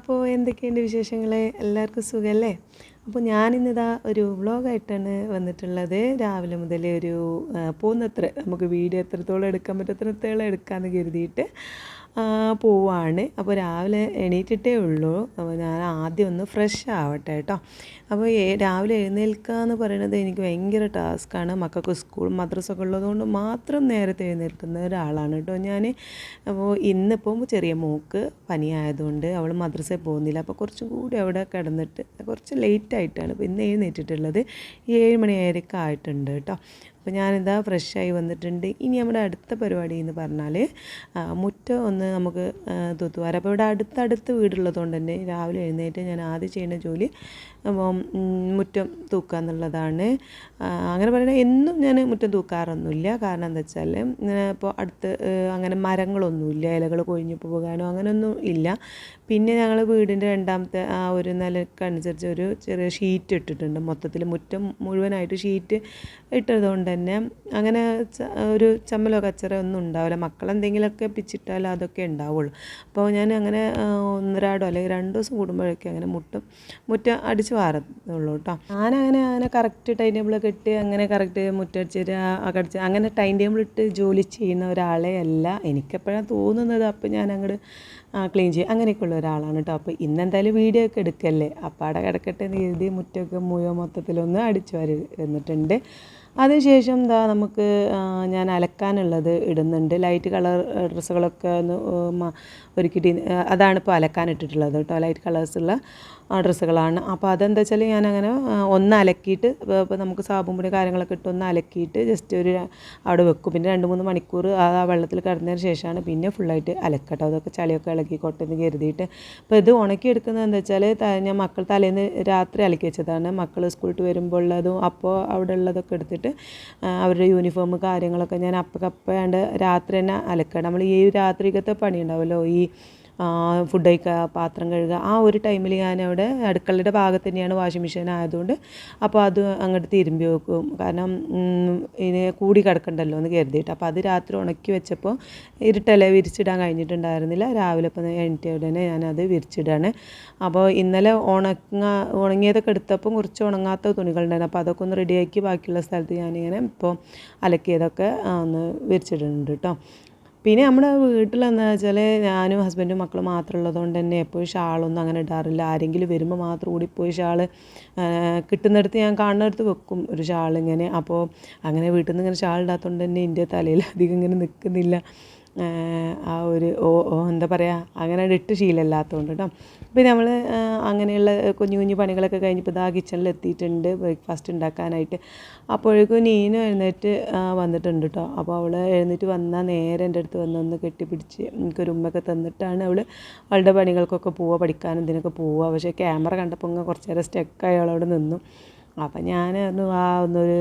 അപ്പോൾ എന്തൊക്കെയുണ്ട് വിശേഷങ്ങൾ എല്ലാവർക്കും സുഖമല്ലേ അപ്പോൾ ഞാനിന്നിതാ ഒരു വ്ളോഗായിട്ടാണ് വന്നിട്ടുള്ളത്. രാവിലെ മുതൽ ഒരു പോകുന്നത്ര നമുക്ക് വീഡിയോ എത്രത്തോളം എടുക്കാൻ പറ്റത്രത്തോളം എടുക്കാമെന്ന് കരുതിയിട്ട്. പോവാണ്. അപ്പോൾ രാവിലെ എണീറ്റിട്ടേ ഉള്ളൂ. അപ്പോൾ ഞാൻ ആദ്യം ഒന്ന് ഫ്രഷ് ആവട്ടെ കേട്ടോ. അപ്പോൾ രാവിലെ എഴുന്നേൽക്കുക എന്ന് പറയുന്നത് എനിക്ക് ഭയങ്കര ടാസ്ക്കാണ് മക്കൾക്ക് സ്കൂൾ മദ്രസൊക്കെ ഉള്ളതുകൊണ്ട് മാത്രം നേരത്തെ എഴുന്നേൽക്കുന്ന ഒരാളാണ് കേട്ടോ ഞാൻ. അപ്പോൾ ഇന്നിപ്പോൾ ചെറിയ മോക്ക് പനിയായതുകൊണ്ട് അവൾ മദ്രസയിൽ പോകുന്നില്ല. അപ്പോൾ കുറച്ചും കൂടി അവിടെ കിടന്നിട്ട് കുറച്ച് ലേറ്റ് ആയിട്ടാണ് ഇപ്പോൾ ഇന്ന് എഴുന്നേറ്റിട്ടുള്ളത്. ഏഴ് മണിയായിരിക്കും ആയിട്ടുണ്ട് കേട്ടോ. അപ്പോൾ ഞാനിതാ ഫ്രഷായി വന്നിട്ടുണ്ട്. ഇനി നമ്മുടെ അടുത്ത പരിപാടി എന്ന് പറഞ്ഞാൽ മുറ്റം ഒന്ന് നമുക്ക് തൂത്തുവാരം. അപ്പോൾ ഇവിടെ അടുത്തടുത്ത് വീടുള്ളതുകൊണ്ട് തന്നെ രാവിലെ എഴുന്നേറ്റ് ഞാൻ ആദ്യം ചെയ്യുന്ന ജോലി മുറ്റം തൂക്കുക എന്നുള്ളതാണ്. അങ്ങനെ പറയുന്നത് എന്നും ഞാൻ മുറ്റം തൂക്കാറൊന്നുമില്ല. കാരണം എന്താ വെച്ചാൽ ഇപ്പോൾ അടുത്ത് അങ്ങനെ മരങ്ങളൊന്നുമില്ല. ഇലകൾ കൊഴിഞ്ഞു പോകാനോ അങ്ങനെയൊന്നും ഇല്ല. പിന്നെ ഞങ്ങൾ വീടിന്റെ രണ്ടാമത്തെ ആ ഒരു നിലക്കനുസരിച്ച് ഒരു ചെറിയ ഷീറ്റ് ഇട്ടിട്ടുണ്ട്. മൊത്തത്തിൽ മുറ്റം മുഴുവനായിട്ട് ഷീറ്റ് ഇട്ടതുകൊണ്ട് തന്നെ അങ്ങനെ ഒരു ചമ്മലോ കച്ചറോ ഒന്നും ഉണ്ടാവില്ല. മക്കളെന്തെങ്കിലുമൊക്കെ പിച്ചിട്ടാൽ അതൊക്കെ ഉണ്ടാവുള്ളൂ. അപ്പോൾ ഞാൻ അങ്ങനെ ഒന്നരാടോ അല്ലെങ്കിൽ രണ്ട് ദിവസം കൂടുമ്പോഴൊക്കെ അങ്ങനെ മുട്ടും മുറ്റ അടിച്ച് വാരത്തുള്ളൂ കേട്ടോ. ഞാനങ്ങനെ അങ്ങനെ കറക്റ്റ് ടൈം ടേബിളൊക്കെ ഇട്ട് അങ്ങനെ കറക്റ്റ് മുറ്റടിച്ചിട്ട് അകടിച്ച് അങ്ങനെ ടൈം ടേബിൾ ഇട്ട് ജോലി ചെയ്യുന്ന ഒരാളെ അല്ല. എനിക്കെപ്പോഴാണ് തോന്നുന്നത് അപ്പോൾ ഞാൻ അങ്ങോട്ട് ക്ലീൻ ചെയ്യും. അങ്ങനെയൊക്കെയുള്ള ഒരാളാണ് കേട്ടോ. അപ്പോൾ ഇന്നെന്തായാലും വീഡിയോ ഒക്കെ എടുക്കല്ലേ? അപ്പോൾ അവിടെ കിടക്കട്ടെ എന്ന് കരുതി മുറ്റമൊക്കെ മുഴുവൻ മൊത്തത്തിലൊന്ന് അടിച്ചു വാരി എന്നിട്ടുണ്ട് അതിനുശേഷം എന്താ നമുക്ക് ഞാൻ അലക്കാനുള്ളത് ഇടുന്നുണ്ട്. ലൈറ്റ് കളർ ഡ്രസ്സുകളൊക്കെ ഒന്ന് ഒരുക്കിട്ട് അതാണ് ഇപ്പോൾ അലക്കാൻ ഇട്ടിട്ടുള്ളത് കേട്ടോ. ലൈറ്റ് കളേഴ്സുള്ള ഡ്രസ്സുകളാണ്. അപ്പോൾ അതെന്താ വെച്ചാൽ ഞാനങ്ങനെ ഒന്ന് അലക്കിയിട്ട് ഇപ്പോൾ നമുക്ക് സാബും പൊടി കാര്യങ്ങളൊക്കെ ഇട്ട് ഒന്ന് അലക്കിയിട്ട് ജസ്റ്റ് ഒരു അവിടെ വെക്കും. പിന്നെ രണ്ട് മൂന്ന് മണിക്കൂർ ആ വെള്ളത്തിൽ കിടന്നതിന് ശേഷമാണ് പിന്നെ ഫുള്ളായിട്ട് അലക്കട്ടോ അതൊക്കെ ചളിയൊക്കെ ഇളക്കിക്കോട്ടെ എന്ന് കരുതിയിട്ട്. അപ്പോൾ ഇത് ഉണക്കിയെടുക്കുന്നത് എന്താ വെച്ചാൽ ഞാൻ മക്കൾ തലേന്ന് രാത്രി അലക്കി വെച്ചതാണ്. മക്കൾ സ്കൂളിൽ വരുമ്പോൾ ഉള്ളതും അപ്പോൾ അവിടെ ഉള്ളതൊക്കെ എടുത്തിട്ട് ആ, അവരുടെ യൂണിഫോം കാര്യങ്ങളൊക്കെ ഞാൻ അപ്പക്കപ്പയാണ്ട് രാത്രി തന്നെ അലക്കുക നമ്മൾ ഈ രാത്രിക്കത്തെ പണി ഉണ്ടാവുമല്ലോ? ഈ ഫുഡ് കഴിക്കുക പാത്രം കഴുകുക. ആ ഒരു ടൈമിൽ ഞാൻ അവിടെ അടുക്കളയുടെ ഭാഗത്ത് തന്നെയാണ് വാഷിംഗ് മെഷീൻ ആയതുകൊണ്ട് അപ്പോൾ അത് അങ്ങോട്ട് തിരുമ്പി വെക്കും. കാരണം ഇതിന് കൂടി കിടക്കണ്ടല്ലോ എന്ന് കരുതിയിട്ട്. അപ്പോൾ അത് രാത്രി ഉണക്കി വെച്ചപ്പോൾ ഇരുട്ടല വിരിച്ചിടാൻ കഴിഞ്ഞിട്ടുണ്ടായിരുന്നില്ല. രാവിലെ ഇപ്പം എണീറ്റ ഉടനെ ഞാനത് വിരിച്ചിടാണ്. അപ്പോൾ ഇന്നലെ ഉണങ്ങ ഉണങ്ങിയതൊക്കെ എടുത്തപ്പം കുറച്ച് ഉണങ്ങാത്ത തുണികളുണ്ടായിരുന്നു അപ്പോൾ അതൊക്കെ ഒന്ന് റെഡിയാക്കി ബാക്കിയുള്ള സ്ഥലത്ത് ഞാനിങ്ങനെ ഇപ്പോൾ അലക്കിയതൊക്കെ ഒന്ന് വിരിച്ചിടുന്നുണ്ട് കേട്ടോ പിന്നെ നമ്മുടെ വീട്ടിലെന്ന് വെച്ചാൽ ഞാനും ഹസ്ബൻഡും മക്കളും മാത്രം ഉള്ളതുകൊണ്ട് തന്നെ എപ്പോഴും ഷാളൊന്നും അങ്ങനെ ഇടാറില്ല. ആരെങ്കിലും വരുമ്പോൾ മാത്രം ഓടിപ്പോയി ഷാൾ കിട്ടുന്നിടത്ത് ഞാൻ കാണുന്നിടത്ത് വെക്കും ഒരു ഷാൾ ഇങ്ങനെ അപ്പോൾ അങ്ങനെ വീട്ടിൽ നിന്ന് ഇങ്ങനെ ഷാൾ ഇടാത്തതുകൊണ്ട് തന്നെ എന്റെ തലയിൽ അധികം ഇങ്ങനെ നിൽക്കുന്നില്ല ആ ഒരു ഓ ഓ എന്താ പറയുക അങ്ങനെ ഇട്ട് ശീലമില്ലാത്തതുകൊണ്ട് കേട്ടോ പിന്നെ നമ്മൾ അങ്ങനെയുള്ള കുഞ്ഞു കുഞ്ഞു പണികളൊക്കെ കഴിഞ്ഞപ്പോൾ ഇതാ കിച്ചണിൽ എത്തിയിട്ടുണ്ട് ബ്രേക്ക്ഫാസ്റ്റ് ഉണ്ടാക്കാനായിട്ട്. അപ്പോഴേക്കും നീനു എഴുന്നേറ്റ് വന്നിട്ടുണ്ട് കേട്ടോ അപ്പോൾ അവൾ എഴുന്നേറ്റ് വന്നാൽ നേരെ എന്റെ അടുത്ത് വന്നൊന്ന് കെട്ടിപ്പിടിച്ച് എനിക്കൊരു ഉമ്മയൊക്കെ തന്നിട്ടാണ് അവൾ അവളുടെ പണികൾക്കൊക്കെ പോവുക പഠിക്കാനും ഇതിനൊക്കെ പോവുക പക്ഷേ ക്യാമറ കണ്ടപ്പോൾ ഇങ്ങനെ കുറച്ച് നേരം സ്റ്റക്കായി അവളവിടെ നിന്നു. അപ്പം ഞാൻ പറഞ്ഞു ആ ഒന്നൊരു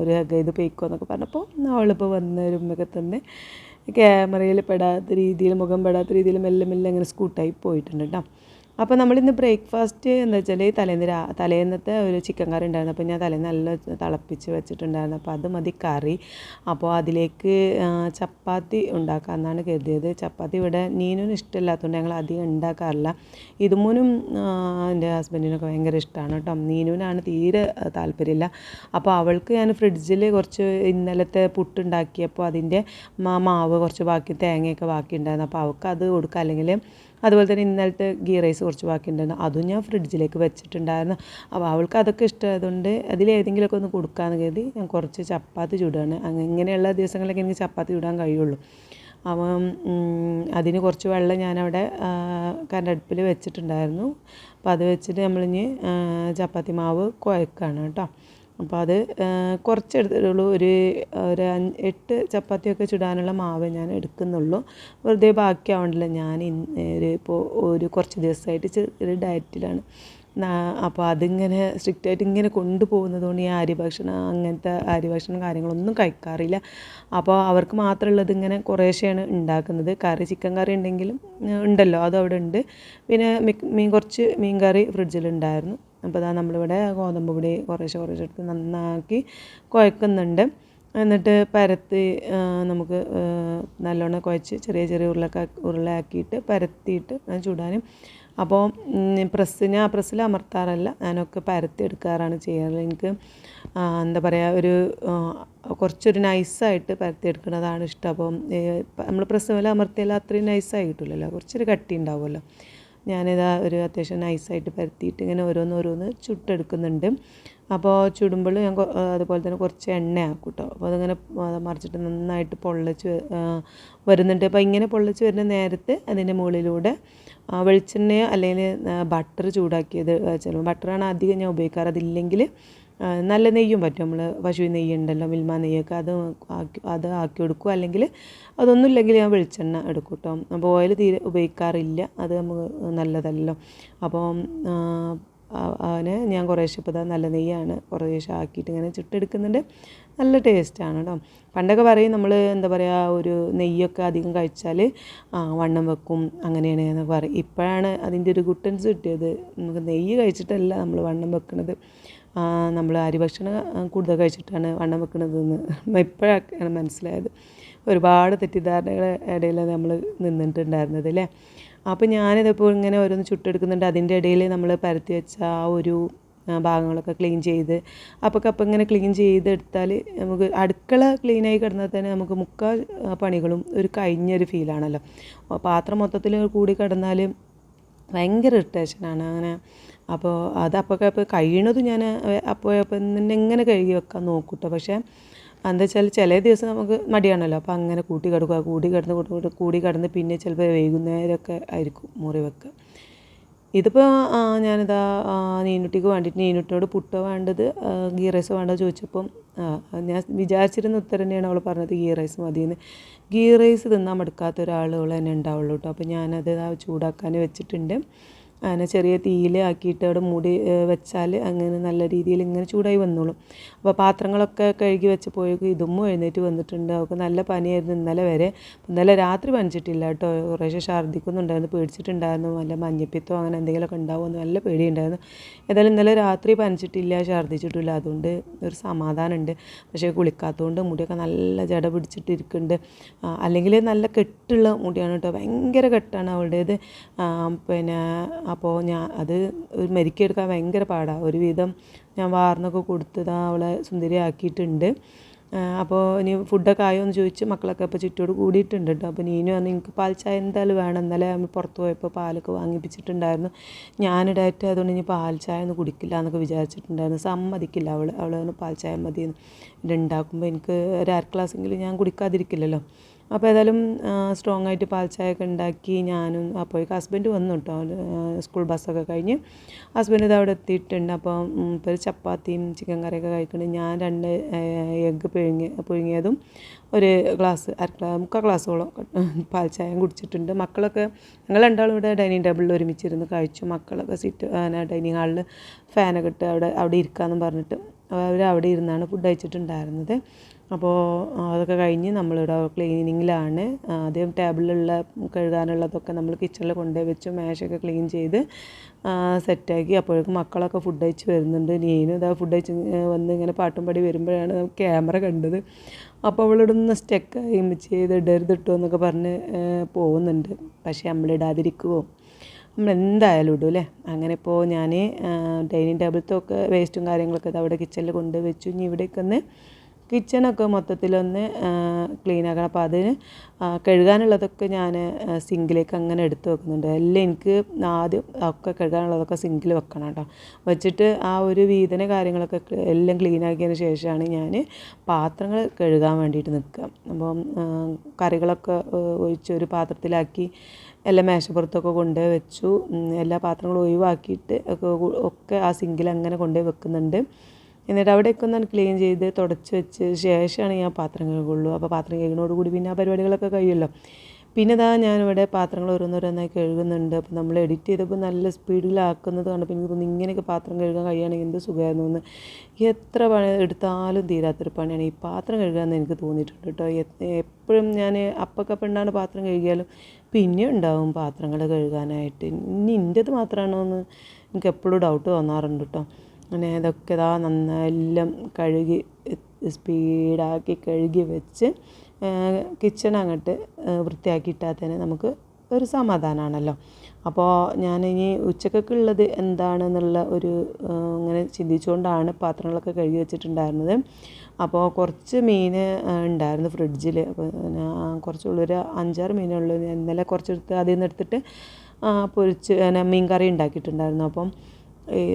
ഒരു ഹഗ് ചെയ്ത് പൊയ്ക്കോ എന്നൊക്കെ പറഞ്ഞപ്പോൾ അവളിപ്പോൾ വന്ന് ഒരു ഉമ്മയൊക്കെ തന്ന് ക്യാമറയിൽ പെടാത്ത രീതിയിൽ മുഖം പെടാത്ത രീതിയിൽ മെല്ലെ മെല്ലെ അങ്ങനെ സ്കൂട്ടായി പോയിട്ടുണ്ട് കേട്ടോ. അപ്പോൾ നമ്മളിന്ന് ബ്രേക്ക്ഫാസ്റ്റ് എന്താ വെച്ചാൽ തലേന്ന് രാ തലേന്നത്തെ ഒരു ചിക്കൻ കറി ഉണ്ടായിരുന്നു. അപ്പോൾ ഞാൻ തലേന്ന് നല്ല തിളപ്പിച്ച് വെച്ചിട്ടുണ്ടായിരുന്നു. അപ്പോൾ അത് മതി കറി. അപ്പോൾ അതിലേക്ക് ചപ്പാത്തി ഉണ്ടാക്കാമെന്നാണ് കരുതിയത്. ചപ്പാത്തി ഇവിടെ നീനും ഇഷ്ടമില്ലാത്തതുകൊണ്ട് ഞങ്ങൾ അധികം ഉണ്ടാക്കാറില്ല. ഇതുമൂനും എന്റെ ഹസ്ബൻഡിനൊക്കെ ഭയങ്കര ഇഷ്ടമാണ് കേട്ടോ. നീനുവിനാണ് തീരെ താല്പര്യമില്ല. അപ്പോൾ അവൾക്ക് ഞാൻ ഫ്രിഡ്ജിൽ കുറച്ച് ഇന്നലത്തെ പുട്ടുണ്ടാക്കിയപ്പോൾ അതിന്റെ മാവ് കുറച്ച് ബാക്കി തേങ്ങയൊക്കെ ബാക്കി ഉണ്ടായിരുന്നു അപ്പോൾ അവൾക്ക് അത് കൊടുക്കുക. അല്ലെങ്കിൽ അതുപോലെ തന്നെ ഇന്നലത്തെ ഗീ റൈസ് കുറച്ച് ബാക്കി ഉണ്ടായിരുന്നു അതും ഞാൻ ഫ്രിഡ്ജിലേക്ക് വെച്ചിട്ടുണ്ടായിരുന്നു. അപ്പോൾ അവൾക്ക് അതൊക്കെ ഇഷ്ടമായതുകൊണ്ട് അതിലേതെങ്കിലുമൊക്കെ ഒന്ന് കൊടുക്കാമെന്ന് കരുതി ഞാൻ കുറച്ച് ചപ്പാത്തി ചൂടാണ്. അങ്ങനെയുള്ള ദിവസങ്ങളിലൊക്കെ എനിക്ക് ചപ്പാത്തി ചൂടാൻ കഴിയുള്ളൂ. അപ്പം അതിന് കുറച്ച് വെള്ളം ഞാനവിടെ കരണ്ടടുപ്പിൽ വെച്ചിട്ടുണ്ടായിരുന്നു. അപ്പോൾ അത് വെച്ചിട്ട് നമ്മളിനി ചപ്പാത്തി മാവ് കുഴക്കുകയാണ് കേട്ടോ. അപ്പോൾ അത് കുറച്ച് ഒരു ഒരു അഞ്ച് എട്ട് ചപ്പാത്തിയൊക്കെ ചുടാനുള്ള മാവ് ഞാൻ എടുക്കുന്നുള്ളൂ. വെറുതെ ബാക്കിയാവണ്ടല്ലോ. ഞാൻ ഒരു ഇപ്പോൾ ഒരു കുറച്ച് ദിവസമായിട്ട് ചെറിയ ഡയറ്റിലാണ്. അപ്പോൾ അതിങ്ങനെ സ്ട്രിക്റ്റ് ആയിട്ട് ഇങ്ങനെ കൊണ്ടുപോകുന്നത് കൊണ്ട് ഈ അരി ഭക്ഷണം അങ്ങനത്തെ അരി ഭക്ഷണം കാര്യങ്ങളൊന്നും കഴിക്കാറില്ല. അപ്പോൾ അവർക്ക് മാത്രമുള്ളത് ഇങ്ങനെ കുറേശ്ശെയാണ് ഉണ്ടാക്കുന്നത്. കറി ചിക്കൻ കറി ഉണ്ടെങ്കിലും ഉണ്ടല്ലോ. അത് അവിടെ ഉണ്ട് പിന്നെ മീൻ കുറച്ച് മീൻ കറി ഫ്രിഡ്ജിലുണ്ടായിരുന്നു. അപ്പോൾ അതാ നമ്മളിവിടെ ഗോതമ്പ് പൊടി കുറേശ്ശെ കുറേശ്ശെ എടുത്ത് നന്നാക്കി കുഴക്കുന്നുണ്ട്. എന്നിട്ട് പരത്തി നമുക്ക് നല്ലോണം കുഴച്ച് ചെറിയ ചെറിയ ഉരുളക്ക ഉരുളയാക്കിയിട്ട് പരത്തിയിട്ട് ചുടാനും. അപ്പോൾ പ്രസ് ഞാൻ പ്രസ്സിൽ അമർത്താറല്ല. ഞാനൊക്കെ പരത്തി എടുക്കാറാണ് ചെയ്യാറ്. എനിക്ക് എന്താ പറയുക ഒരു കുറച്ചൊരു നൈസായിട്ട് പരത്തി എടുക്കുന്നതാണ് ഇഷ്ടം. അപ്പം നമ്മൾ പ്രസ് പോലെ അമർത്തിയാൽ അത്രയും നൈസായി കിട്ടില്ലല്ലോ കുറച്ചൊരു കട്ടി ഉണ്ടാവുമല്ലോ. ഞാനിതാ ഒരു അത്യാവശ്യം നൈസായിട്ട് പരത്തിയിട്ട് ഇങ്ങനെ ഓരോന്ന് ഓരോന്ന് ചുട്ടെടുക്കുന്നുണ്ട്. അപ്പോൾ ചുടുമ്പോൾ ഞാൻ അതുപോലെ തന്നെ കുറച്ച് എണ്ണ ആക്കും കേട്ടോ അപ്പോൾ അതിങ്ങനെ മറിച്ചിട്ട് നന്നായിട്ട് പൊള്ളച്ച് വരുന്നുണ്ട്. അപ്പോൾ ഇങ്ങനെ പൊള്ളച്ച് വരുന്ന നേരത്തെ അതിന്റെ മുകളിലൂടെ വെളിച്ചെണ്ണയോ അല്ലെങ്കിൽ ബട്ടർ ചൂടാക്കിയത് ചിലപ്പോൾ ബട്ടറാണ് അധികം ഞാൻ ഉപയോഗിക്കാറ്. അതില്ലെങ്കിൽ നല്ല നെയ്യും പറ്റും. നമ്മൾ പശു നെയ്യ് ഉണ്ടല്ലോ മിൽമ നെയ്യൊക്കെ അത് ആക്കി അത് ആക്കി കൊടുക്കും അല്ലെങ്കിൽ അതൊന്നും ഇല്ലെങ്കിൽ ഞാൻ വെളിച്ചെണ്ണ എടുക്കും കേട്ടോ അപ്പോൾ ഓയിൽ തീരെ ഉപയോഗിക്കാറില്ല. അത് നമുക്ക് നല്ലതല്ലോ. അപ്പോൾ അവനെ ഞാൻ കുറേശ്ശെ ഇപ്പോൾ നല്ല നെയ്യാണ് കുറേശ്ശെ ആക്കിയിട്ട് ഇങ്ങനെ ചുട്ടെടുക്കുന്നുണ്ട്. നല്ല ടേസ്റ്റാണ് കേട്ടോ. പണ്ടൊക്കെ പറയും നമ്മൾ എന്താ പറയുക ഒരു നെയ്യൊക്കെ അധികം കഴിച്ചാൽ വണ്ണം വെക്കും അങ്ങനെയാണ് എന്ന് പറയും. ഇപ്പോഴാണ് അതിന്റെ ഒരു ഗുട്ടൻസ് കിട്ടിയത്. നമുക്ക് നെയ്യ് കഴിച്ചിട്ടല്ല നമ്മൾ വണ്ണം വെക്കുന്നത് നമ്മൾ അരിഭക്ഷണം ഭക്ഷണം കൂടുതൽ കഴിച്ചിട്ടാണ് വണ്ണം വെക്കുന്നതെന്ന് ഇപ്പോഴൊക്കെയാണ് മനസ്സിലായത്. ഒരുപാട് തെറ്റിദ്ധാരണകളെ ഇടയിൽ നമ്മൾ നിന്നിട്ടുണ്ടായിരുന്നത് അല്ലേ അപ്പോൾ ഞാനിതിപ്പോൾ ഇങ്ങനെ ഓരോന്ന് ചുട്ടെടുക്കുന്നുണ്ട്. അതിന്റെ ഇടയിൽ നമ്മൾ പരത്തി വെച്ച ആ ഒരു ഭാഗങ്ങളൊക്കെ ക്ലീൻ ചെയ്ത് അപ്പോൾ കപ്പ് ഇങ്ങനെ ക്ലീൻ ചെയ്തെടുത്താൽ നമുക്ക് അടുക്കള ക്ലീനായി കിടന്നാൽ തന്നെ നമുക്ക് മുക്കാൽ പണികളും ഒരു കഴിഞ്ഞൊരു ഫീലാണല്ലോ. പാത്രം മൊത്തത്തിൽ കൂടി കിടന്നാൽ ഭയങ്കര ഇറിറ്റേഷനാണ്. അങ്ങനെ അപ്പോൾ അത് അപ്പോൾ അപ്പോൾ കഴിയണതും ഞാൻ അപ്പോൾ അപ്പം തന്നെ എങ്ങനെ കഴുകി വെക്കാൻ നോക്കും കേട്ടോ പക്ഷേ എന്താ വെച്ചാൽ ചില ദിവസം നമുക്ക് മടിയാണല്ലോ. അപ്പോൾ അങ്ങനെ കൂട്ടി കിടക്കുക കൂടി കിടന്ന് കൂട്ടി കൂടി കിടന്ന് പിന്നെ ചിലപ്പോൾ വൈകുന്നേരമൊക്കെ ആയിരിക്കും മുറി വെക്കുക. ഇതിപ്പോൾ ഞാനിതാ നീനുട്ടിക്ക് വേണ്ടിയിട്ട് നീനുട്ടിയോട് പുട്ടോ വേണ്ടത് ഗീ റൈസ് വേണ്ടത് ചോദിച്ചപ്പം ഞാൻ വിചാരിച്ചിരുന്ന ഉത്തരം തന്നെയാണ് അവൾ പറഞ്ഞത് ഗീ റൈസ് മതിയെന്ന്. ഗീ റൈസ് തിന്നാൻ മടുക്കാത്ത ഒരാളുകൾ തന്നെ ഉണ്ടാവുള്ളൂ കേട്ടോ. അപ്പോൾ ഞാനത് ചൂടാക്കാൻ വെച്ചിട്ടുണ്ട്. അങ്ങനെ ചെറിയ തീയിൽ ആക്കിയിട്ട് അവിടെ മൂടി വെച്ചാൽ അങ്ങനെ നല്ല രീതിയിൽ ഇങ്ങനെ ചൂടായി വന്നോളും. അപ്പോൾ പാത്രങ്ങളൊക്കെ കഴുകി വെച്ച് വെച്ചപ്പോഴേക്കും ഇതുമ്മ എഴുന്നേറ്റ് വന്നിട്ടുണ്ട്. അവൾക്ക് നല്ല പനിയായിരുന്നു ഇന്നലെ വരെ. ഇന്നലെ രാത്രി പനിച്ചിട്ടില്ല കേട്ടോ. കുറേശ്ശെ ഛർദ്ദിക്കുന്നുണ്ടായിരുന്നു പേടിച്ചിട്ടുണ്ടായിരുന്നു. നല്ല മഞ്ഞപ്പിത്തോ അങ്ങനെ എന്തെങ്കിലുമൊക്കെ ഉണ്ടാവുമെന്ന് നല്ല പേടിയുണ്ടായിരുന്നു. ഏതായാലും ഇന്നലെ രാത്രി പനിച്ചിട്ടില്ല ഛർദ്ദിച്ചിട്ടില്ല അതുകൊണ്ട് ഒരു സമാധാനമുണ്ട്. പക്ഷേ കുളിക്കാത്തതുകൊണ്ട് മുടിയൊക്കെ നല്ല ജട പിടിച്ചിട്ടിരിക്കുന്നുണ്ട്. അല്ലെങ്കിൽ നല്ല കെട്ടുള്ള മുടിയാണ് കേട്ടോ. ഭയങ്കര കെട്ടാണ് അവളുടേത്. പിന്നെ അപ്പോൾ ഞാൻ അത് ഒരു മെരുക്കിയെടുക്കാൻ ഭയങ്കര പാടാണ് ഒരുവിധം ഞാൻ വാർന്നൊക്കെ കൊടുത്തതാ അവളെ സുന്ദരിയാക്കിയിട്ടുണ്ട്. അപ്പോൾ ഇനി ഫുഡൊക്കെ ആയോ എന്ന് ചോദിച്ച് മക്കളൊക്കെ ഇപ്പോൾ ചുറ്റോട് കൂടിയിട്ടുണ്ട് കേട്ടോ അപ്പോൾ നീനു വന്ന് എനിക്ക് പാൽ ചായ എന്തായാലും വേണം. ഇന്നലെ നമ്മൾ പുറത്ത് പോയപ്പോൾ പാലൊക്കെ വാങ്ങിപ്പിച്ചിട്ടുണ്ടായിരുന്നു. ഞാൻ ഡയറ്റ് ആയതുകൊണ്ട് ഇനി പാൽ ചായ ഒന്നും കുടിക്കില്ല എന്നൊക്കെ വിചാരിച്ചിട്ടുണ്ടായിരുന്നു. സമ്മതിക്കില്ല അവൾ അവൾ പാൽ ചായ മതി ഉണ്ടാക്കുമ്പോൾ എനിക്ക് ഒരു അര ഗ്ലാസ്സെങ്കിലും ഞാൻ കുടിക്കാതിരിക്കില്ലല്ലോ. അപ്പോൾ ഏതായാലും സ്ട്രോങ് ആയിട്ട് പാൽ ചായ ഒക്കെ ഉണ്ടാക്കി ഞാനും അപ്പോഴേക്ക് ഹസ്ബൻഡ് വന്നു കേട്ടോ. സ്കൂൾ ബസ്സൊക്കെ കഴിഞ്ഞ് ഹസ്ബൻഡ് ഇത് അവിടെ എത്തിയിട്ടുണ്ട്. അപ്പോൾ ഇപ്പോൾ ചപ്പാത്തിയും ചിക്കൻ കറിയൊക്കെ കഴിക്കുന്നുണ്ട് ഞാൻ രണ്ട് എഗ്ഗ് പുഴുങ്ങി പുഴുങ്ങിയതും ഒരു ഗ്ലാസ് അര മുക്കാൽ ഗ്ലാസ്സോളം പാൽ ചായയും കുടിച്ചിട്ടുണ്ട്. മക്കളൊക്കെ ഞങ്ങൾ രണ്ടാളും ഇവിടെ ഡൈനിങ് ടേബിളിൽ ഒരുമിച്ചിരുന്ന് കഴിച്ചു. മക്കളൊക്കെ സീറ്റ് ഡൈനിങ് ഹാളിൽ ഫാനൊക്കെ ഇട്ട് അവിടെ അവിടെ ഇരിക്കാമെന്ന് പറഞ്ഞിട്ട് അവർ അവിടെ ഇരുന്നാണ് ഫുഡ് കഴിച്ചിട്ടുണ്ടായിരുന്നത്. അപ്പോൾ അതൊക്കെ കഴിഞ്ഞ് നമ്മളിവിടെ ക്ലീനിങ്ങിലാണ്. ആദ്യം ടേബിളിലുള്ള കഴുകാനുള്ളതൊക്കെ നമ്മൾ കിച്ചണിൽ കൊണ്ടുപോയി വെച്ചു മേശയൊക്കെ ക്ലീൻ ചെയ്ത് സെറ്റാക്കി. അപ്പോഴേക്കും മക്കളൊക്കെ ഫുഡ് കഴിച്ച് വരുന്നുണ്ട്. നീനും ഇതാ ഫുഡ് കഴിച്ച് വന്ന് ഇങ്ങനെ പാട്ടും പാടി വരുമ്പോഴാണ് ക്യാമറ കണ്ടത്. അപ്പോൾ അവളിടുന്ന സ്റ്റെക്കായി ചെയ്ത് ഇടരുത് എന്നൊക്കെ പറഞ്ഞ് പോകുന്നുണ്ട്. പക്ഷേ നമ്മളിടാതിരിക്കുമോ നമ്മൾ എന്തായാലും ഇടും അല്ലേ? അങ്ങനെ ഇപ്പോൾ ഞാൻ ഡൈനിങ് ടേബിളത്തൊക്കെ വേസ്റ്റും കാര്യങ്ങളൊക്കെ അവിടെ കിച്ചണിൽ കൊണ്ടുവച്ചു ഇനി ഇവിടേക്ക് ഒന്ന് കിച്ചണൊക്കെ മൊത്തത്തിലൊന്ന് ക്ലീൻ ആക്കണം അപ്പോൾ അതിന് കഴുകാനുള്ളതൊക്കെ ഞാൻ സിങ്കിലേക്ക് അങ്ങനെ എടുത്ത് വെക്കുന്നുണ്ട്. എല്ലാം എനിക്ക് ആദ്യം ഒക്കെ കഴുകാനുള്ളതൊക്കെ സിങ്കിൽ വെക്കണം കേട്ടോ വെച്ചിട്ട് ആ ഒരു വീതന കാര്യങ്ങളൊക്കെ എല്ലാം ക്ലീൻ ആക്കിയതിന് ശേഷമാണ് ഞാൻ പാത്രങ്ങൾ കഴുകാൻ വേണ്ടിയിട്ട് നിൽക്കുക. അപ്പം കറികളൊക്കെ ഒഴിച്ച് ഒരു പാത്രത്തിലാക്കി എല്ലാം മേശപ്പുറത്തൊക്കെ കൊണ്ടുപോയി വെച്ചു. എല്ലാ പാത്രങ്ങളും ഒഴിവാക്കിയിട്ട് ഒക്കെ ഒക്കെ ആ സിങ്കിൽ അങ്ങനെ കൊണ്ടുപോയി വെക്കുന്നുണ്ട്. എന്നിട്ട് അവിടെയൊക്കെ ഒന്ന് ക്ലീൻ ചെയ്ത് തുടച്ച് വെച്ച് ശേഷമാണ് ഞാൻ പാത്രം കഴുകുള്ളൂ അപ്പോൾ പാത്രം കഴുകുന്നതോടുകൂടി പിന്നെ ആ പരിപാടികളൊക്കെ കഴിയുമല്ലോ. പിന്നെ ഇതാ ഞാനിവിടെ പാത്രങ്ങൾ ഓരോന്നോരോന്നായി കഴുകുന്നുണ്ട്. അപ്പോൾ നമ്മൾ എഡിറ്റ് ചെയ്തപ്പോൾ നല്ല സ്പീഡിലാക്കുന്നത് കണ്ടപ്പോൾ എനിക്ക് തോന്നുന്നു ഇങ്ങനെയൊക്കെ പാത്രം കഴുകാൻ കഴിയുകയാണെങ്കിൽ എന്ത് സുഖമായിരുന്നു എന്ന് എത്ര പണി എടുത്താലും തീരാത്തൊരു പണിയാണ്. ഈ പാത്രം കഴുകാമെന്ന് എനിക്ക് തോന്നിയിട്ടുണ്ട് കേട്ടോ. എപ്പോഴും ഞാൻ അപ്പക്കപ്പണ്ടാണ് പാത്രം കഴുകിയാലും പിന്നെ ഉണ്ടാവും പാത്രങ്ങൾ കഴുകാനായിട്ട്. ഇനി ഇന്റെത് മാത്രമാണോ എന്ന് എനിക്ക് എപ്പോഴും ഡൗട്ട് തോന്നാറുണ്ട് കേട്ടോ. അങ്ങനെ ഇതൊക്കെ ഇതാ നന്നെല്ലാം കഴുകി സ്പീഡാക്കി കഴുകി വെച്ച് കിച്ചൺ അങ്ങോട്ട് വൃത്തിയാക്കി ഇട്ടാൽ തന്നെ നമുക്ക് ഒരു സമാധാനമാണല്ലോ അപ്പോൾ ഞാനിനി ഉച്ചക്കൊക്കെയുള്ളത് എന്താണെന്നുള്ള ഒരു ഇങ്ങനെ ചിന്തിച്ചുകൊണ്ടാണ് പാത്രങ്ങളൊക്കെ കഴുകി വെച്ചിട്ടുണ്ടായിരുന്നത്. അപ്പോൾ കുറച്ച് മീൻ ഉണ്ടായിരുന്നു ഫ്രിഡ്ജിൽ അപ്പോൾ ഞാൻ കുറച്ചുള്ളൊരു അഞ്ചാറ് മീനുള്ളൂ. ഞാൻ ഇന്നലെ കുറച്ചെടുത്ത് അതിൽ നിന്ന് എടുത്തിട്ട് പൊരിച്ച് പിന്നെ മീൻ കറി ഉണ്ടാക്കിയിട്ടുണ്ടായിരുന്നു അപ്പം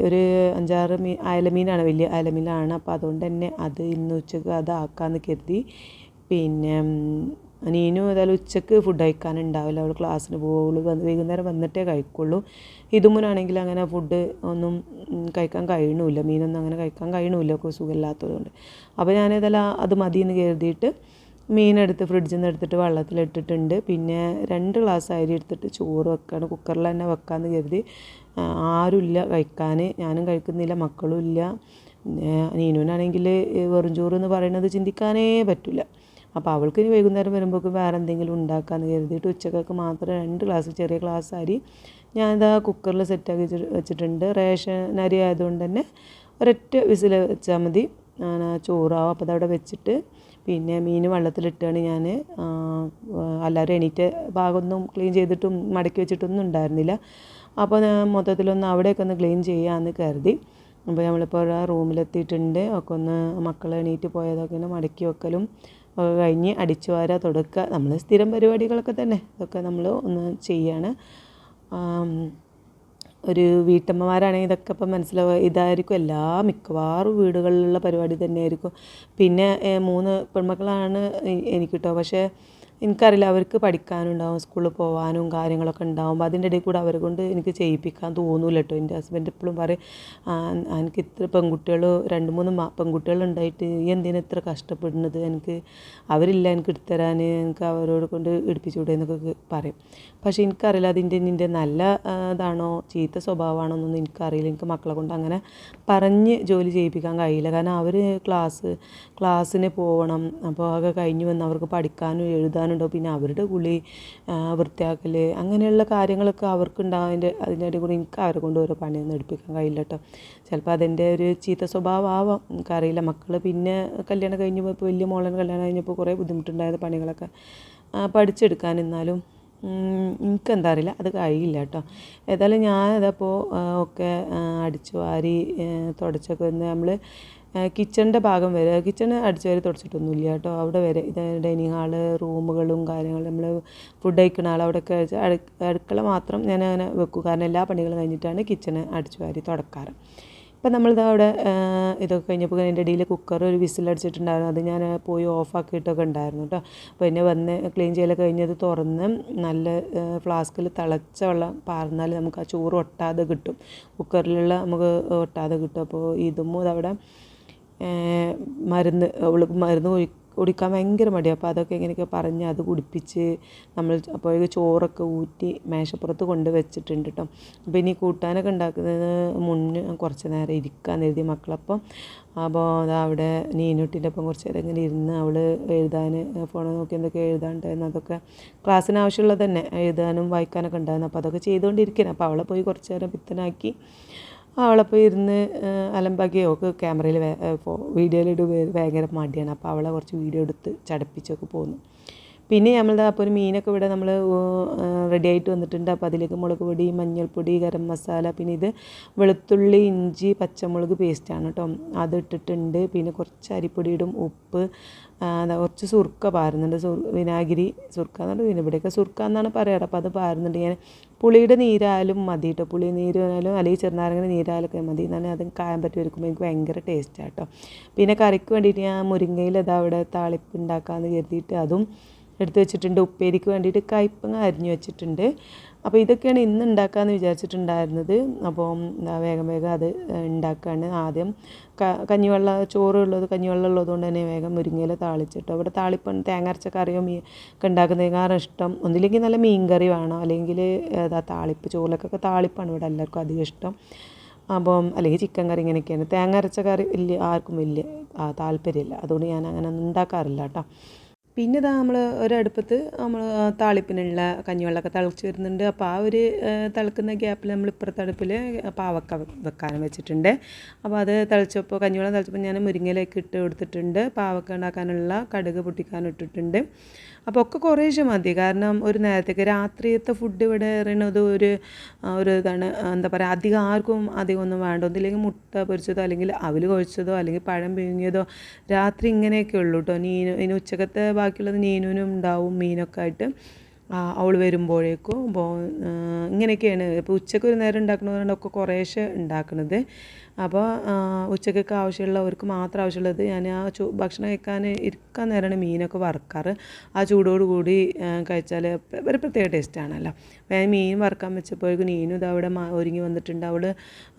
ഒരു അഞ്ചാറ് മീൻ അയലമീനാണ് വലിയ അയലമീനാണ്. അപ്പോൾ അതുകൊണ്ട് തന്നെ അത് ഇന്ന് ഉച്ചയ്ക്ക് അതാക്കാമെന്ന് കരുതി. പിന്നെ നീനും ഏതായാലും ഉച്ചയ്ക്ക് ഫുഡ് കഴിക്കാനുണ്ടാവില്ല. അവൾ ക്ലാസ്സിന് പോകുള്ളൂ വന്ന് വൈകുന്നേരം വന്നിട്ടേ കഴിക്കുള്ളൂ. ഇതുമുനാണെങ്കിൽ അങ്ങനെ ഫുഡ് ഒന്നും കഴിക്കാൻ കഴിയണമില്ല മീനൊന്നും അങ്ങനെ കഴിക്കാൻ കഴിയണമില്ല ഒക്കെ സുഖമില്ലാത്തതുകൊണ്ട്. അപ്പോൾ ഞാൻ ഏതായാലും അത് മതി എന്ന് കരുതിയിട്ട് മീനെടുത്ത് ഫ്രിഡ്ജിൽ നിന്ന് എടുത്തിട്ട് വെള്ളത്തിലിട്ടിട്ടുണ്ട്. പിന്നെ രണ്ട് ഗ്ലാസ് അരി എടുത്തിട്ട് ചോറ് വെക്കുകയാണ് കുക്കറിൽ തന്നെ വെക്കാമെന്ന് കരുതി. ആരുമില്ല കഴിക്കാൻ ഞാനും കഴിക്കുന്നില്ല മക്കളും ഇല്ല. നീനുവിനാണെങ്കിൽ വെറും ചോറ് എന്ന് പറയുന്നത് ചിന്തിക്കാനേ പറ്റില്ല അപ്പോൾ അവൾക്ക് ഇനി വൈകുന്നേരം വരുമ്പോഴേക്കും വേറെ എന്തെങ്കിലും ഉണ്ടാക്കാമെന്ന് കരുതിയിട്ട് ഉച്ചക്കൊക്കെ മാത്രം രണ്ട് ഗ്ലാസ് ചെറിയ ഗ്ലാസ് അരി ഞാനിതാ കുക്കറിൽ സെറ്റാക്കി വെച്ച് വെച്ചിട്ടുണ്ട്. റേഷൻ അരി ആയതുകൊണ്ട് തന്നെ ഒരൊറ്റ വിസിൽ വെച്ചാൽ മതി. ചോറാവും അപ്പോൾ അതവിടെ വെച്ചിട്ട് പിന്നെ മീൻ വെള്ളത്തിലിട്ടാണ് ഞാൻ എല്ലാവരും എണീറ്റ് ഭാഗമൊന്നും ക്ലീൻ ചെയ്തിട്ടും മടക്കി വെച്ചിട്ടൊന്നും ഉണ്ടായിരുന്നില്ല. അപ്പോൾ ഞാൻ മൊത്തത്തിലൊന്ന് അവിടെയൊക്കെ ഒന്ന് ക്ലീൻ ചെയ്യാമെന്ന് കരുതി. അപ്പോൾ നമ്മളിപ്പോൾ ആ റൂമിലെത്തിയിട്ടുണ്ട്. ഒക്കെ ഒന്ന് മക്കൾ എണീറ്റ് പോയതൊക്കെ ഒന്ന് മടക്കി വെക്കലും ഒക്കെ കഴിഞ്ഞ് അടിച്ചു വാര തുടക്കുക നമ്മൾ സ്ഥിരം പരിപാടികളൊക്കെ തന്നെ. ഇതൊക്കെ നമ്മൾ ഒന്ന് ചെയ്യാണ്. ഒരു വീട്ടമ്മമാരാണെങ്കിൽ ഇതൊക്കെ ഇപ്പം മനസ്സിലാവുക. ഇതായിരിക്കും എല്ലാ മിക്കവാറും വീടുകളിലുള്ള പരിപാടി തന്നെയായിരിക്കും. പിന്നെ മൂന്ന് പെൺമക്കളാണ് എനിക്ക് കിട്ടുക പക്ഷേ എനിക്കറിയില്ല അവർക്ക് പഠിക്കാനുണ്ടാവും സ്കൂളിൽ പോകാനും കാര്യങ്ങളൊക്കെ ഉണ്ടാവും. അതിന്റെ ഇടയിൽ കൂടെ അവരെ കൊണ്ട് എനിക്ക് ചെയ്യിപ്പിക്കാൻ തോന്നില്ല കേട്ടോ. എന്റെ ഹസ്ബൻഡ് എപ്പോഴും പറയും എനിക്ക് ഇത്ര പെൺകുട്ടികൾ രണ്ട് മൂന്ന് പെൺകുട്ടികൾ ഉണ്ടായിട്ട് ഈ എന്തിനാ ഇത്ര കഷ്ടപ്പെടുന്നത്? എനിക്ക് അവരില്ല എനിക്ക് എടുത്തരാൻ എനിക്ക് അവരോട് കൊണ്ട് എടുപ്പിച്ചുകൂടെ എന്നൊക്കെ പറയും. പക്ഷേ എനിക്കറിയില്ല അതിന്റെ നിന്റെ നല്ല ഇതാണോ ചീത്ത സ്വഭാവമാണോ എന്നൊന്നും എനിക്കറിയില്ല. എനിക്ക് മക്കളെ കൊണ്ട് അങ്ങനെ പറഞ്ഞ് ജോലി ചെയ്യിപ്പിക്കാൻ കഴിയില്ല. കാരണം അവർ ക്ലാസ് ക്ലാസ്സിന് പോകണം അപ്പോൾ അതൊക്കെ കഴിഞ്ഞ് വന്ന് അവർക്ക് പഠിക്കാനും എഴുതാനുണ്ടോ പിന്നെ അവരുടെ കുളി വൃത്തിയാക്കൽ അങ്ങനെയുള്ള കാര്യങ്ങളൊക്കെ അവർക്കുണ്ടാകും അതിന്റെ ഇടയിൽ കൂടി എനിക്ക് അവരെ കൊണ്ട് ഓരോ പണിയൊന്നും എടുപ്പിക്കാൻ കഴിയില്ല കേട്ടോ ചിലപ്പോൾ അതിന്റെ ഒരു ചീത്ത സ്വഭാവമാവാം. എനിക്കറിയില്ല. മക്കൾ പിന്നെ കല്യാണം കഴിഞ്ഞ് ഇപ്പോൾ വലിയ മോളൻ കല്യാണം കഴിഞ്ഞപ്പോൾ കുറേ ബുദ്ധിമുട്ടുണ്ടായത് പണികളൊക്കെ പഠിച്ചെടുക്കാൻ എന്നാലും എനിക്കെന്താ അറിയില്ല. അത് കഴിയില്ല കേട്ടോ ഏതായാലും ഞാൻ ഇതപ്പോൾ ഒക്കെ അടിച്ചു വാരി തുടച്ചൊക്കെ വന്ന് നമ്മൾ കിച്ചണിന്റെ ഭാഗം വരെ കിച്ചൺ അടിച്ചു തുടച്ചിട്ടൊന്നും തുടച്ചിട്ടൊന്നുമില്ല കേട്ടോ. അവിടെ വരെ. ഇത് ഡൈനിങ് ഹാൾ റൂമുകളും കാര്യങ്ങളും നമ്മൾ ഫുഡ് കഴിക്കുന്ന ആൾ അവിടെയൊക്കെ അടുക്കള മാത്രം ഞാൻ അങ്ങനെ വെക്കും. കാരണം എല്ലാ പണികളും കഴിഞ്ഞിട്ടാണ് കിച്ചണ് അടിച്ചു വാരി തുടക്കാറ്. ഇപ്പം നമ്മളിത് അവിടെ ഇതൊക്കെ കഴിഞ്ഞപ്പോൾ അതിന്റെ ഇടയിൽ കുക്കർ ഒരു വിസിലടിച്ചിട്ടുണ്ടായിരുന്നു അത് ഞാൻ പോയി ഓഫാക്കിയിട്ടൊക്കെ ഉണ്ടായിരുന്നു കേട്ടോ. അപ്പോൾ എന്നെ വന്ന് ക്ലീൻ ചെയ്യലൊക്കെ കഴിഞ്ഞത് തുറന്ന് നല്ല ഫ്ലാസ്കിൽ തിളച്ച വെള്ളം പാർന്നാൽ നമുക്ക് ആ ചോറ് ഒട്ടാതെ കിട്ടും. കുക്കറിലുള്ള നമുക്ക് ഒട്ടാതെ കിട്ടും. അപ്പോൾ ഇതും അതവിടെ മരുന്ന് അവൾക്ക് മരുന്ന് കുഴി കുടിക്കാൻ ഭയങ്കര മടിയാണ് അപ്പോൾ അതൊക്കെ എങ്ങനെയൊക്കെ പറഞ്ഞ് അത് കുടിപ്പിച്ച് നമ്മൾ അപ്പോഴേക്ക് ചോറൊക്കെ ഊറ്റി മേശപ്പുറത്ത് കൊണ്ട് വെച്ചിട്ടുണ്ട് കേട്ടോ അപ്പോൾ ഇനി കൂട്ടാനൊക്കെ ഉണ്ടാക്കുന്നതിന് മുന്നേ കുറച്ച് നേരം ഇരിക്കാൻ എഴുതി മക്കളപ്പം. അപ്പോൾ അതാ അവിടെ നീനുട്ടിന്റെ ഒപ്പം കുറച്ച് നേരം ഇങ്ങനെ ഇരുന്ന് അവൾ എഴുതാൻ ഫോണിൽ നോക്കി എന്തൊക്കെ എഴുതാണ്ടായിരുന്നു. അതൊക്കെ ക്ലാസ്സിന് ആവശ്യമുള്ളത് തന്നെ. എഴുതാനും വായിക്കാനൊക്കെ ഉണ്ടായിരുന്നു. അപ്പോൾ അതൊക്കെ ചെയ്തുകൊണ്ടിരിക്കണം അപ്പോൾ അവളെ പോയി കുറച്ച് നേരം പിത്തനാക്കി. അവളപ്പോൾ ഇരുന്ന് അലമ്പാക്കി ഒക്കെ ക്യാമറയിൽ വീഡിയോയിലിട്ട് ഭയങ്കര മടിയാണ്. അപ്പോൾ അവളെ കുറച്ച് വീഡിയോ എടുത്ത് ചടപ്പിച്ചൊക്കെ പോന്നു. പിന്നെ നമ്മളുടെ അപ്പോൾ ഒരു മീനൊക്കെ ഇവിടെ നമ്മൾ റെഡി ആയിട്ട് വന്നിട്ടുണ്ട്. അപ്പോൾ അതിലേക്ക് മുളക് പൊടി മഞ്ഞൾപ്പൊടി ഗരം മസാല പിന്നെ ഇത് വെളുത്തുള്ളി ഇഞ്ചി പച്ചമുളക് പേസ്റ്റാണ് കേട്ടോ അത് ഇട്ടിട്ടുണ്ട്. പിന്നെ കുറച്ച് അരിപ്പൊടി ഇടും ഉപ്പ് കുറച്ച് സുർക്ക പാരുന്നുണ്ട്. സുർ വിനാഗിരി സുർക്ക എന്നുണ്ട് പിന്നെ ഇവിടെയൊക്കെ സുർക്ക എന്നാണ് പറയാറ്. അപ്പോൾ അത് പാരുന്നുണ്ട്. ഞാൻ പുളിയുടെ നീരായാലും മതി കേട്ടോ പുളി നീരായാലും അല്ലെങ്കിൽ ചെറുനാരങ്ങനെ നീരായാലൊക്കെ മതി. എന്നാൽ അത് കായം പറ്റി വരുമ്പോൾ എനിക്ക് ഭയങ്കര ടേസ്റ്റാണ് കേട്ടോ പിന്നെ കറിക്ക് വേണ്ടിയിട്ട് ഞാൻ മുരിങ്ങയിൽ അതാ അവിടെ താളിപ്പ് ഉണ്ടാക്കാമെന്ന് കരുതിയിട്ട് അതും എടുത്ത് വെച്ചിട്ടുണ്ട്. ഉപ്പേരിക്ക് വേണ്ടിയിട്ട് കയ്പങ്ങ അരിഞ്ഞു വെച്ചിട്ടുണ്ട്. അപ്പോൾ ഇതൊക്കെയാണ് ഇന്ന് ഉണ്ടാക്കാമെന്ന് വിചാരിച്ചിട്ടുണ്ടായിരുന്നത്. അപ്പോൾ വേഗം വേഗം അത് ഉണ്ടാക്കുകയാണ് ആദ്യം. കഞ്ഞിവെള്ള ചോറ് ഉള്ളത് കഞ്ഞിവെള്ളം ഉള്ളതുകൊണ്ട് തന്നെ വേഗം മുരിങ്ങയില താളിച്ചിട്ടു. അവിടെ താളിപ്പം തേങ്ങ കറിയോ മീ ഒക്കെ ഉണ്ടാക്കുന്നതിനേക്കാളും ഇഷ്ടം. ഒന്നില്ലെങ്കിൽ നല്ല മീൻ കറി വേണം. അല്ലെങ്കിൽ താളിപ്പ് ചോറിലൊക്കെ താളിപ്പാണ് ഇവിടെ എല്ലാവർക്കും അധികം ഇഷ്ടം. അപ്പം അല്ലെങ്കിൽ ചിക്കൻ കറി ഇങ്ങനെയൊക്കെയാണ്. തേങ്ങ അരച്ച കറി വലിയ ആർക്കും വലിയ താല്പര്യമില്ല. അതുകൊണ്ട് ഞാൻ അങ്ങനെ ഉണ്ടാക്കാറില്ല കേട്ടോ. പിന്നെ ഇതാ നമ്മൾ ഒരടുപ്പത്ത് നമ്മൾ താളിപ്പിനുള്ള കഞ്ഞിവെള്ളമൊക്കെ തിളച്ച് വരുന്നുണ്ട്. അപ്പോൾ ആ ഒരു തിളക്കുന്ന ഗ്യാപ്പിൽ നമ്മൾ ഇപ്പുറത്തെ അടുപ്പിൽ പാവക്ക വെക്കാൻ വെച്ചിട്ടുണ്ട്. അപ്പോൾ അത് തിളച്ചപ്പോൾ കഞ്ഞിവെള്ളം തിളച്ചപ്പോൾ ഞാൻ മുരിങ്ങയിലേക്ക് ഇട്ട് കൊടുത്തിട്ടുണ്ട്. പാവക്ക ഉണ്ടാക്കാനുള്ള കടുക് പൊട്ടിക്കാൻ ഇട്ടിട്ടുണ്ട്. അപ്പോൾ ഒക്കെ കുറേശ്ശെ മതി. കാരണം ഒരു നേരത്തേക്ക് രാത്രിയത്തെ ഫുഡ് ഇവിടെ ഇറങ്ങുന്നത് ഒരു ഒരു ഇതാണ് എന്താ പറയുക അധികം ആർക്കും അധികം ഒന്നും വേണ്ട. ഒന്നില്ലെങ്കിൽ മുട്ട പൊരിച്ചതോ അല്ലെങ്കിൽ അവൽ കുഴച്ചതോ അല്ലെങ്കിൽ പഴം പിഴുങ്ങിയതോ രാത്രി ഇങ്ങനെയൊക്കെ ഉള്ളൂ കേട്ടോ നീനു ഇനി ഉച്ചക്കത്തെ ബാക്കിയുള്ളത് നീനുവിനും ഉണ്ടാവും മീനൊക്കെ ആയിട്ട്. അവൾ വരുമ്പോഴേക്കും ഇങ്ങനെയൊക്കെയാണ്. ഇപ്പോൾ ഉച്ചയ്ക്ക് ഒരു നേരം ഉണ്ടാക്കണതുകൊണ്ടൊക്കെ കുറേശ്ശെ ഉണ്ടാക്കുന്നത് അപ്പോൾ ഉച്ചക്കൊക്കെ ആവശ്യമുള്ളവർക്ക് മാത്രം ആവശ്യമുള്ളത്. ഞാൻ ആ ചൂ ഭക്ഷണം കഴിക്കാൻ ഇരിക്കാൻ നേരമാണ് മീനൊക്കെ വറുക്കാറ്. ആ ചൂടോട് കൂടി കഴിച്ചാൽ ഒരു പ്രത്യേക ടേസ്റ്റാണല്ലോ അപ്പോൾ ഞാൻ മീൻ വറുക്കാൻ വെച്ചപ്പോഴേക്കും നീനും ഇത് അവിടെ ഒരുങ്ങി വന്നിട്ടുണ്ട്. അവൾ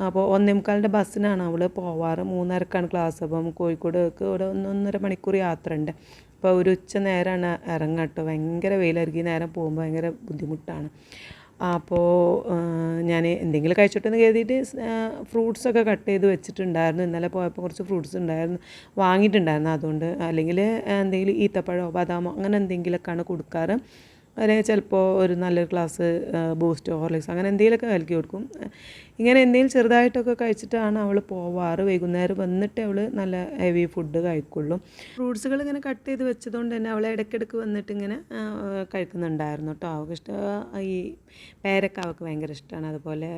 അപ്പോൾ ഒന്നേ മുക്കാലിന്റെ ബസ്സിനാണ് അവൾ പോവാറ്. മൂന്നരക്കാണ് ക്ലാസ് അപ്പം കോഴിക്കോടേക്ക് ഇവിടെ ഒന്നൊന്നര മണിക്കൂർ യാത്ര ഉണ്ട് അപ്പോൾ ഒരു ഉച്ച നേരമാണ് ഇറങ്ങാട്ടോ ഭയങ്കര വെയിലിറങ്ങി നേരം പോകുമ്പോൾ ഭയങ്കര ബുദ്ധിമുട്ടാണ്. അപ്പോൾ ഞാൻ എന്തെങ്കിലും കഴിച്ചോട്ടെന്ന് കരുതിയിട്ട് ഫ്രൂട്ട്സൊക്കെ കട്ട് ചെയ്ത് വെച്ചിട്ടുണ്ടായിരുന്നു. ഇന്നലെ പോയപ്പോൾ കുറച്ച് ഫ്രൂട്ട്സ് ഉണ്ടായിരുന്നു വാങ്ങിയിട്ടുണ്ടായിരുന്നു. അതുകൊണ്ട് അല്ലെങ്കിൽ എന്തെങ്കിലും ഈത്തപ്പഴമോ ബദാമോ അങ്ങനെ എന്തെങ്കിലുമൊക്കെയാണ് കൊടുക്കാറ്. അല്ലെങ്കിൽ ചിലപ്പോൾ ഒരു നല്ലൊരു ഗ്ലാസ് ബൂസ്റ്റോ ഹോർലിക്സ് അങ്ങനെ എന്തെങ്കിലുമൊക്കെ കലക്കി കൊടുക്കും. ഇങ്ങനെ എന്തെങ്കിലും ചെറുതായിട്ടൊക്കെ കഴിച്ചിട്ടാണ് അവൾ പോവാറ്. വൈകുന്നേരം വന്നിട്ട് അവൾ നല്ല ഹെവി ഫുഡ് കഴിക്കുള്ളൂ. ഫ്രൂട്ട്സുകൾ ഇങ്ങനെ കട്ട് ചെയ്ത് വെച്ചതുകൊണ്ട് തന്നെ അവൾ ഇടയ്ക്കിടയ്ക്ക് വന്നിട്ട് ഇങ്ങനെ കഴിക്കുന്നുണ്ടായിരുന്നു കേട്ടോ. അവൾക്ക് ഇഷ്ടം ഈ പേരക്ക അവൾക്ക് ഭയങ്കര ഇഷ്ടമാണ്. അതുപോലെ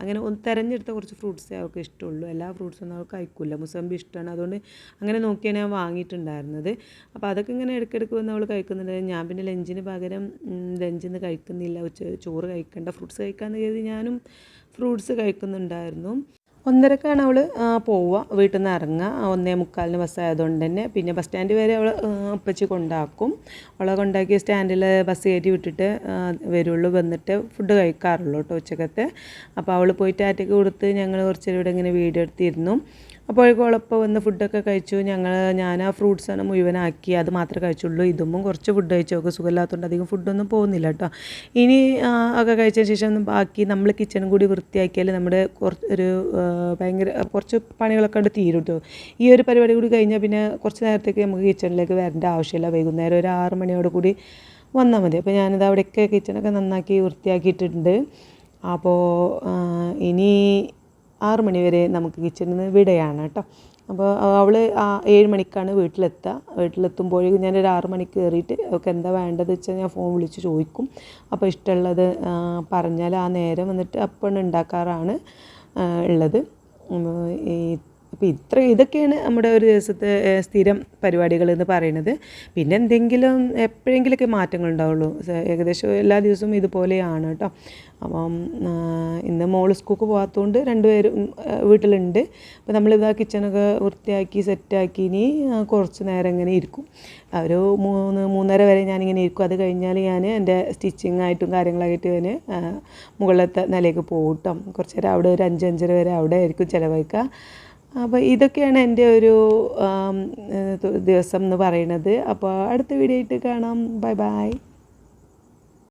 അങ്ങനെ ഒന്ന് തിരഞ്ഞെടുത്ത കുറച്ച് ഫ്രൂട്ട്സേ അവൾക്ക് ഇഷ്ടമുള്ളൂ. എല്ലാ ഫ്രൂട്ട്സൊന്നും അവൾക്ക് കഴിക്കില്ല മുസമ്പി ഇഷ്ടമാണ്. അതുകൊണ്ട് അങ്ങനെ നോക്കിയാണ് ഞാൻ വാങ്ങിയിട്ടുണ്ടായിരുന്നത്. അപ്പോൾ അതൊക്കെ ഇങ്ങനെ ഇടയ്ക്കിടയ്ക്ക് വന്ന് അവൾ കഴിക്കുന്നുണ്ട്. ഞാൻ പിന്നെ ലഞ്ചിന് പകരം ലഞ്ചിൽ നിന്ന് കഴിക്കുന്നില്ല ഉച്ച ചോറ് കഴിക്കണ്ട ഫ്രൂട്ട്സ് കഴിക്കാമെന്ന് കരുതി ഞാനും ഫ്രൂട്ട്സ് കഴിക്കുന്നുണ്ടായിരുന്നു. ഒന്നരക്കാണ് അവൾ പോവുക വീട്ടിൽ നിന്ന് ഇറങ്ങുക ഒന്നേ മുക്കാലിന് ബസ് ആയതുകൊണ്ട് തന്നെ. പിന്നെ ബസ് സ്റ്റാൻഡ് വരെ അവൾ അപ്പച്ചി കൊണ്ടാക്കും. അവളെ കൊണ്ടാക്കി സ്റ്റാൻഡിൽ ബസ് കയറ്റി വിട്ടിട്ട് വരുള്ളൂ വന്നിട്ട് ഫുഡ് കഴിക്കാറുള്ളൂ കേട്ടോ ഉച്ചക്കത്തെ. അപ്പോൾ അവൾ പോയിട്ട് ആറ്റയ്ക്ക് കൊടുത്ത് ഞങ്ങൾ കുറച്ചേരം ഇവിടെ ഇങ്ങനെ വീഡിയോ എടുത്തിരുന്നു അപ്പോഴേക്കും അവളപ്പോൾ വന്ന് ഫുഡൊക്കെ കഴിച്ചു. ഞങ്ങൾ ഞാൻ ആ ഫ്രൂട്ട്സാണ് മുഴുവനാക്കി. അത് മാത്രമേ കഴിച്ചുള്ളൂ. ഇതുമ്പം കുറച്ച് ഫുഡ് കഴിച്ചു. ഒക്കെ സുഖമില്ലാത്തതുകൊണ്ട് അധികം ഫുഡൊന്നും പോകുന്നില്ല കേട്ടോ. ഇനി ഒക്കെ കഴിച്ചതിന് ശേഷം ബാക്കി നമ്മൾ കിച്ചണും കൂടി വൃത്തിയാക്കിയാൽ നമ്മുടെ കുറച്ച് ഒരു ഭയങ്കര കുറച്ച് പണികളൊക്കെ ഉണ്ട് തീരും കേട്ടോ ഈ ഒരു പരിപാടി കൂടി കഴിഞ്ഞാൽ പിന്നെ കുറച്ച് നേരത്തേക്ക് നമുക്ക് കിച്ചണിലേക്ക് വരേണ്ട ആവശ്യമില്ല. വൈകുന്നേരം ഒരു ആറ് മണിയോട് കൂടി വന്നാൽ മതി. അപ്പോൾ ഞാനിത് അവിടെയൊക്കെ കിച്ചണൊക്കെ നന്നാക്കി വൃത്തിയാക്കിയിട്ടുണ്ട്. അപ്പോൾ ഇനി ആറ് മണി വരെ നമുക്ക് കിച്ചണിൽ നിന്ന് വിടയാണ് കേട്ടോ. അപ്പോൾ അവൾ ഏഴ് മണിക്കാണ് വീട്ടിലെത്തുക. വീട്ടിലെത്തുമ്പോഴേക്കും ഞാനൊരു ആറ് മണിക്ക് കയറിയിട്ട് അവൾക്ക് എന്താ വേണ്ടത് വെച്ചാൽ ഞാൻ ഫോൺ വിളിച്ച് ചോദിക്കും. അപ്പോൾ ഇഷ്ടമുള്ളത് പറഞ്ഞാൽ ആ നേരം വന്നിട്ട് അപ്പം ഉണ്ടാക്കാറാണ് ഉള്ളത്. ഈ അപ്പോൾ ഇത്ര ഇതൊക്കെയാണ് നമ്മുടെ ഒരു ദിവസത്തെ സ്ഥിരം പരിപാടികൾ എന്ന് പറയുന്നത്. പിന്നെ എന്തെങ്കിലും എപ്പോഴെങ്കിലുമൊക്കെ മാറ്റങ്ങൾ ഉണ്ടാവുള്ളൂ. ഏകദേശം എല്ലാ ദിവസവും ഇതുപോലെയാണ് കേട്ടോ. അപ്പം ഇന്ന് മോൾ സ്കൂൾക്ക് പോകാത്തതുകൊണ്ട് രണ്ടുപേരും വീട്ടിലുണ്ട്. അപ്പോൾ നമ്മളിതാ കിച്ചണൊക്കെ വൃത്തിയാക്കി സെറ്റാക്കി ഇനി കുറച്ച് നേരം ഇങ്ങനെ ഇരിക്കും. ഒരു മൂന്ന് മൂന്നര വരെ ഞാനിങ്ങനെ ഇരിക്കും. അത് കഴിഞ്ഞാൽ ഞാൻ എന്റെ സ്റ്റിച്ചിങ് ആയിട്ടും കാര്യങ്ങളായിട്ട് ഞാൻ മുകളിലത്തെ നിലയ്ക്ക് പോകും കുറച്ച് നേരം അവിടെ ഒരു അഞ്ച് അഞ്ചര വരെ അവിടെ ആയിരിക്കും ചിലവഴിക്കുക. അപ്പോൾ ഇതൊക്കെയാണ് എന്റെ ഒരു ദിവസം എന്ന് പറയുന്നത്. അപ്പോൾ അടുത്ത വീഡിയോ ആയിട്ട് കാണാം. Bye bye